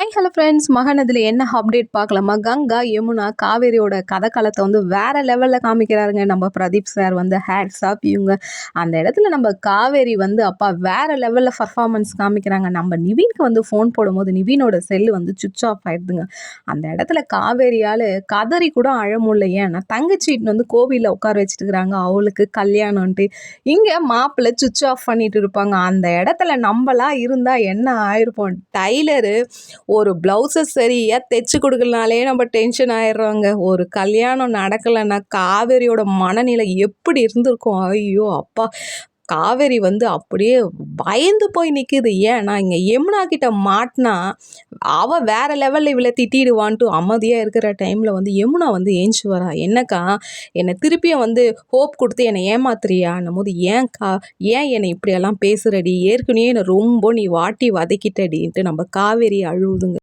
High hello friends மகனதில் என்ன update பார்க்கலாமா? கங்கா யமுனா காவேரியோட கதைக்காலத்தை வந்து வேறு லெவலில் காமிக்கிறாருங்க. நம்ம பிரதீப் சார் வந்து ஹேட்ஸ் ஆஃப் இவங்க அந்த இடத்துல நம்ம காவேரி வந்து அப்பா வேறு லெவலில் பர்ஃபார்மன்ஸ் காமிக்கிறாங்க. நம்ம நிவீனுக்கு வந்து ஃபோன் போடும்போது நிவீனோட செல்லு வந்து சுவிச் ஆஃப் ஆயிடுதுங்க. அந்த இடத்துல காவேரியால் கதறி கூட அழ ஏன்னா தங்கச்சிட்டு வந்து கோவிலில் உட்கார வச்சுட்டு இருக்கிறாங்க அவளுக்கு கல்யாணம்ன்ட்டு. இங்கே மாப்பிள்ளை சுவிச் ஆஃப் பண்ணிட்டு இருப்பாங்க. அந்த இடத்துல நம்மளா இருந்தால் என்ன ஆயிருப்போம்? டைலரு ஒரு ப்ளவுஸை சரியாக தைச்சி கொடுக்கலனாலே நம்ம டென்ஷன் ஆயிடுறோங்க. ஒரு கல்யாணம் நடக்கலைன்னா காவேரியோட மனநிலை எப்படி இருந்திருக்கும்? ஐயோ அப்பா. காவேரி வந்து அப்படியே பயந்து போய் நிற்கிது ஏன்னா இங்கே யமுனா கிட்ட மாட்டினா அவள் வேறு லெவலில் இவளை திட்டிடுவான்ட்டு அமைதியாக இருக்கிற டைமில் வந்து யமுனா வந்து ஏஞ்சி வரா. என்னக்கா? என்னை திருப்பியும் வந்து ஹோப் கொடுத்து என்னை ஏமாத்துறியான்னும் போது ஏன்க்கா? ஏன் என்னை இப்படியெல்லாம் பேசுகிறடி ஏற்கனவே என்னை ரொம்ப நீ வாட்டி வதக்கிட்டடின்ட்டு நம்ம காவேரி அழுவுதுங்க.